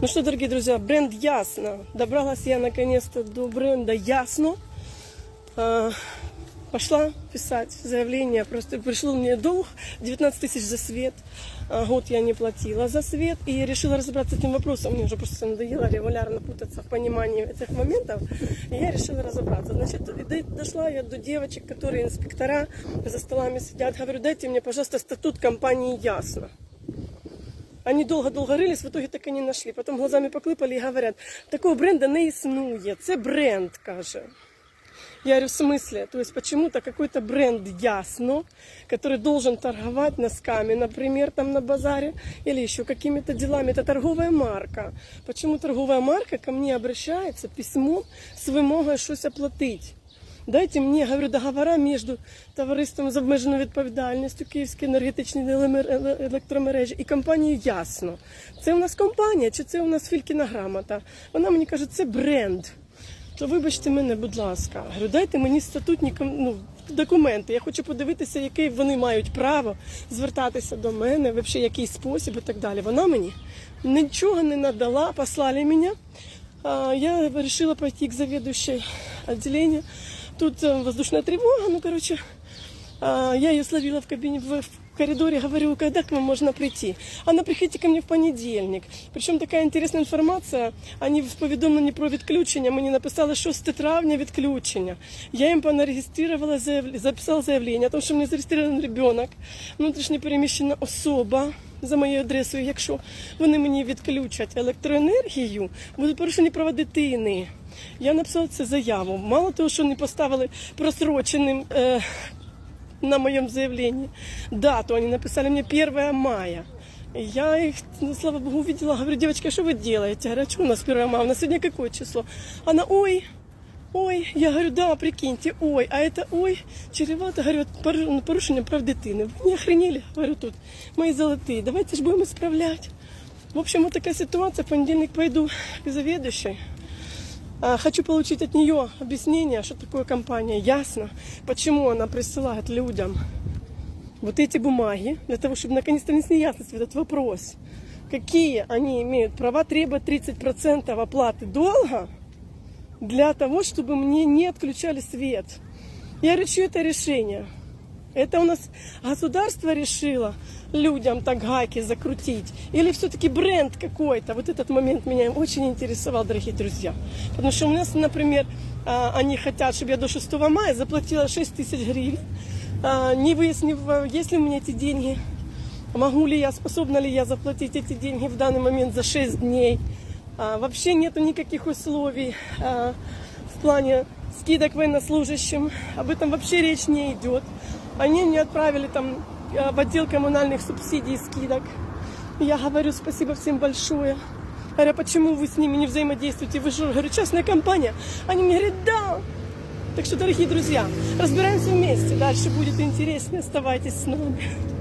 Ну что, дорогие друзья, бренд Ясно. Добралась я наконец-то до бренда Ясно. А, Пошла писать заявление. Просто пришел мне долг 19 тысяч за свет. А, Год я не платила за свет. И решила разобраться с этим вопросом. Мне уже просто надоело регулярно путаться в понимании этих моментов. И я решила разобраться. Значит, дошла я до девочек, которые инспектора за столами сидят. Говорю, дайте мне, пожалуйста, статут компании Ясно. Они долго-долго рились, в итоге так і не нашли. Потім глазами поклипали і говорять, такого бренда не існує, це бренд, каже. Я говорю, в смысле? То есть почему-то какой-то бренд Ясно, который должен торговать носками, например, там на базаре, или еще какими-то делами. Это торговая марка. Почему торговая марка ко мне обращается письмом с вимогою щось оплатить? Дайте мені, говорю, договора між товариством з обмеженою відповідальністю Київські енергетичні електромережі і компанією Ясно. Це у нас компанія чи це у нас Фількіна грамота? Вона мені каже, це бренд. То вибачте мене, будь ласка. Говорю, дайте мені статутні ну, документи. Я хочу подивитися, яке вони мають право звертатися до мене, взагалі який спосіб і так далі. Вона мені нічого не надала, послали мене. Я вирішила пойти к заведующей отделения. Тут э, воздушная тревога, ну, короче, а, я ее словила в кабине, в, в коридоре, говорю, когда к вам можно прийти. Она, приходите ко мне в понедельник. Причем такая интересная информация, они в повідомленні про відключення, мені написали 6 травня відключення. Я їм понареєструвала, заяв... записала заявлення, тому що мені зареєстрований ребенок, внутрішньо переміщена особа За моєю адресою. Якщо вони мені відключать електроенергію, будуть порушені права дитини. Я написала це заяву. Мало того, що не поставили просроченим е, на моем заявлении дату. Они написали мне 1 мая. Я их, ну, слава богу, увидела. Говорю, девочка, что вы делаете? Говорю, а у нас 1 мая? У нас сегодня какое число? Она, ой, ой. Я говорю, да, прикиньте, ой. А это, ой, чревато, говорю, пору- порушение прав дитини. Не охренели? Говорю, тут, мои золотые, давайте же будем исправлять. В общем, вот такая ситуация. В понедельник пойду к заведующей. А, Хочу получить от нее объяснение, что такое компания. Ясно, почему она присылает людям вот эти бумаги, для того, чтобы наконец-то внесли ясность в этот вопрос. Какие они имеют права требовать 30% оплаты долга для того, чтобы мне не отключали свет. Я что это решение? Это у нас государство решило людям так гайки закрутить? Или все-таки бренд какой-то? Вот этот момент меня очень интересовал, дорогие друзья. Потому что у нас, например, а, они хотят, чтобы я до 6 мая заплатила 6 тысяч гривен, а, не выяснив, а, есть ли у меня эти деньги, могу ли я, способна ли я заплатить эти деньги в данный момент за 6 дней. А, вообще нету никаких условий а, в плане скидок военнослужащим. Об этом вообще речь не идет. Они мне отправили там а, в отдел коммунальных субсидий скидок. Я говорю спасибо всем большое. Говорю, «А почему вы с ними не взаимодействуете? Вы же, говорю, частная компания. Они мне говорят, да. Так что, дорогие друзья, разбираемся вместе. Дальше будет интереснее. Оставайтесь с нами.